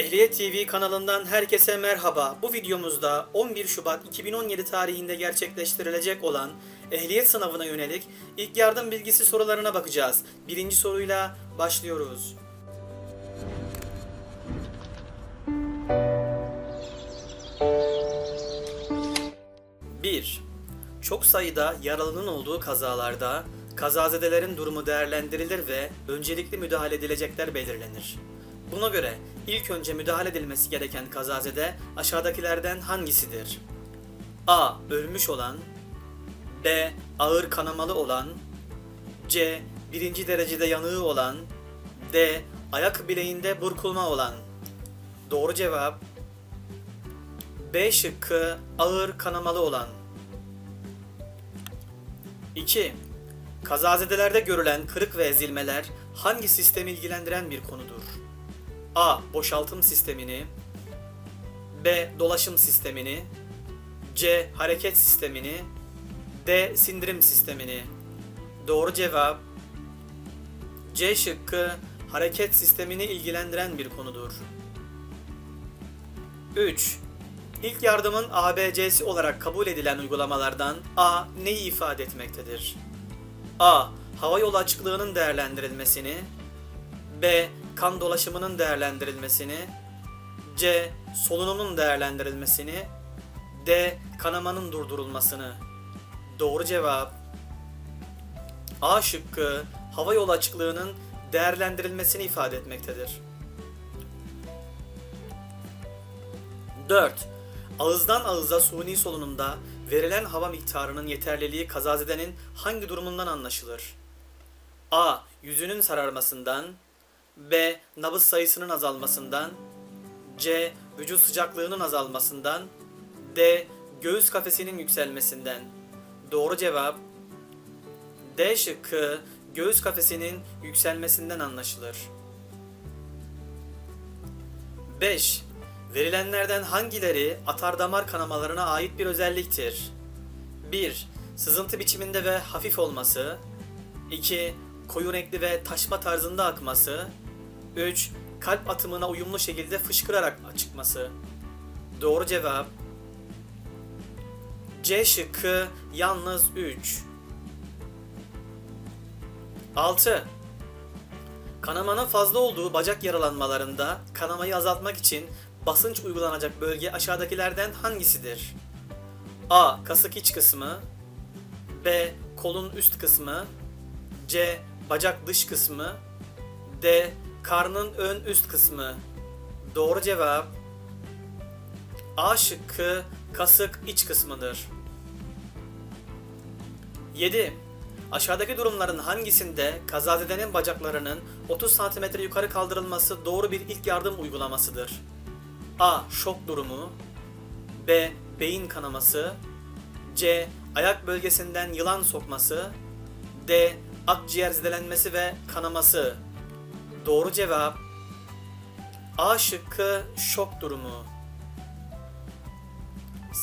Ehliyet TV kanalından herkese merhaba. Bu videomuzda 11 Şubat 2017 tarihinde gerçekleştirilecek olan ehliyet sınavına yönelik ilk yardım bilgisi sorularına bakacağız. Birinci soruyla başlıyoruz. Bir, Çok sayıda yaralının olduğu kazalarda kazazedelerin durumu değerlendirilir ve öncelikli müdahale edilecekler belirlenir. Buna göre ilk önce müdahale edilmesi gereken kazazede aşağıdakilerden hangisidir? A. Ölmüş olan B. Ağır kanamalı olan C. Birinci derecede yanığı olan D. Ayak bileğinde burkulma olan Doğru cevap B şıkkı ağır kanamalı olan 2. Kazazedelerde görülen kırık ve ezilmeler hangi sistemi ilgilendiren bir konudur? A. Boşaltım sistemini B. Dolaşım sistemini C. Hareket sistemini D. Sindirim sistemini Doğru cevap C şıkkı hareket sistemini ilgilendiren bir konudur. 3. İlk yardımın ABC'si olarak kabul edilen uygulamalardan A neyi ifade etmektedir? A. Hava yolu açıklığının değerlendirilmesini B. Kan dolaşımının değerlendirilmesini C. Solunumun değerlendirilmesini D. Kanamanın durdurulmasını Doğru cevap A şıkkı hava yolu açıklığının değerlendirilmesini ifade etmektedir. 4. Ağızdan ağıza suni solunumda verilen hava miktarının yeterliliği kazazedenin hangi durumundan anlaşılır? A. Yüzünün sararmasından B. Nabız sayısının azalmasından C. Vücut sıcaklığının azalmasından D. Göğüs kafesinin yükselmesinden Doğru cevap D şıkkı göğüs kafesinin yükselmesinden anlaşılır. 5. Verilenlerden hangileri atardamar kanamalarına ait bir özelliktir? 1. Sızıntı biçiminde ve hafif olması 2. Koyu renkli ve taşma tarzında akması 3. Kalp atımına uyumlu şekilde fışkırarak çıkması Doğru cevap C şıkkı yalnız 3. 6. Kanamanın fazla olduğu bacak yaralanmalarında kanamayı azaltmak için basınç uygulanacak bölge aşağıdakilerden hangisidir? A. Kasık iç kısmı B. Kolun üst kısmı C. Bacak dış kısmı D. Karnın ön üst kısmı Doğru cevap A şıkkı kasık iç kısmıdır. 7. Aşağıdaki durumların hangisinde kazazedenin bacaklarının 30 cm yukarı kaldırılması doğru bir ilk yardım uygulamasıdır? A. Şok durumu B. Beyin kanaması C. Ayak bölgesinden yılan sokması D. Akciğer zedelenmesi ve kanaması Doğru cevap A şıkkı şok durumu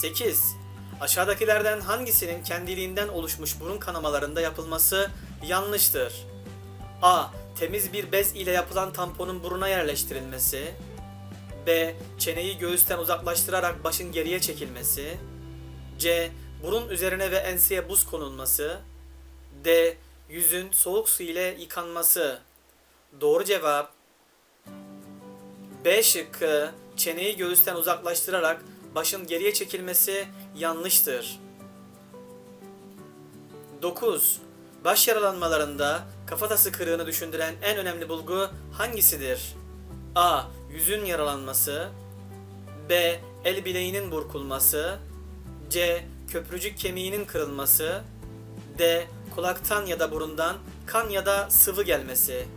8. Aşağıdakilerden hangisinin kendiliğinden oluşmuş burun kanamalarında yapılması yanlıştır? A. Temiz bir bez ile yapılan tamponun buruna yerleştirilmesi. B. Çeneyi göğüsten uzaklaştırarak başın geriye çekilmesi. C. Burun üzerine ve enseye buz konulması. D. Yüzün soğuk su ile yıkanması. Doğru cevap B şıkkı çeneyi göğüsten uzaklaştırarak başın geriye çekilmesi yanlıştır. 9. Baş yaralanmalarında kafatası kırığını düşündüren en önemli bulgu hangisidir? A. Yüzün yaralanması B. El bileğinin burkulması C. Köprücük kemiğinin kırılması D. Kulaktan ya da burundan kan ya da sıvı gelmesi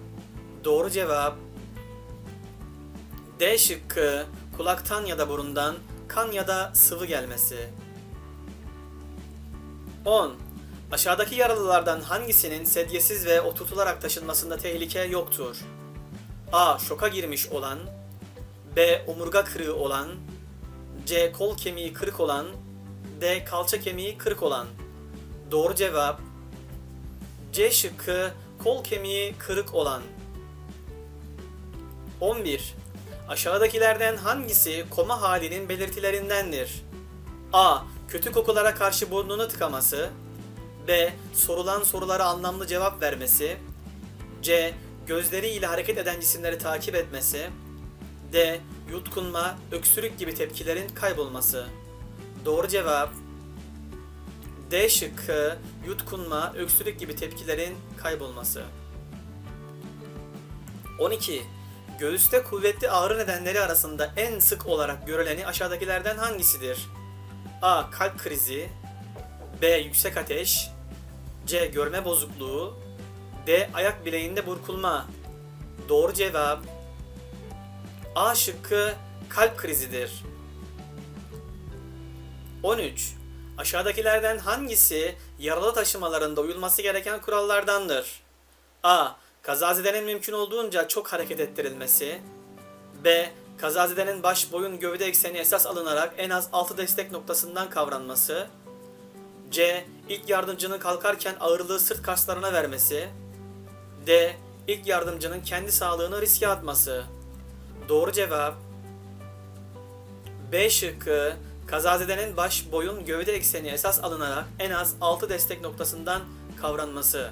Doğru cevap D şıkkı kulaktan ya da burundan kan ya da sıvı gelmesi. 10. Aşağıdaki yaralılardan hangisinin sedyesiz ve oturtularak taşınmasında tehlike yoktur? A. Şoka girmiş olan B. Omurga kırığı olan C. Kol kemiği kırık olan D. Kalça kemiği kırık olan Doğru cevap C şıkkı kol kemiği kırık olan 11. Aşağıdakilerden hangisi koma halinin belirtilerindendir? A. Kötü kokulara karşı burnunu tıkaması. B. Sorulan sorulara anlamlı cevap vermesi. C. Gözleriyle hareket eden cisimleri takip etmesi. D. Yutkunma, öksürük gibi tepkilerin kaybolması. Doğru cevap D şıkkı yutkunma, öksürük gibi tepkilerin kaybolması. 12. Göğüste kuvvetli ağrı nedenleri arasında en sık olarak görüleni aşağıdakilerden hangisidir? A. Kalp krizi B. Yüksek ateş C. Görme bozukluğu D. Ayak bileğinde burkulma Doğru cevap A şıkkı kalp krizidir. 13. Aşağıdakilerden hangisi yaralı taşımalarında uyulması gereken kurallardandır? A. Kazazedenin mümkün olduğunca çok hareket ettirilmesi. B. Kazazedenin baş, boyun, gövde ekseni esas alınarak en az 6 destek noktasından kavranması. C. İlk yardımcının kalkarken ağırlığı sırt kaslarına vermesi. D. İlk yardımcının kendi sağlığını riske atması. Doğru cevap B şıkkı kazazedenin baş, boyun, gövde ekseni esas alınarak en az 6 destek noktasından kavranması.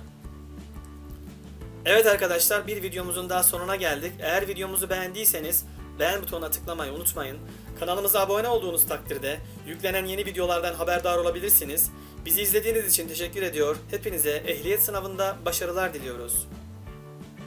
Evet arkadaşlar bir videomuzun daha sonuna geldik. Eğer videomuzu beğendiyseniz beğen butonuna tıklamayı unutmayın. Kanalımıza abone olduğunuz takdirde yüklenen yeni videolardan haberdar olabilirsiniz. Bizi izlediğiniz için teşekkür ediyor. Hepinize ehliyet sınavında başarılar diliyoruz.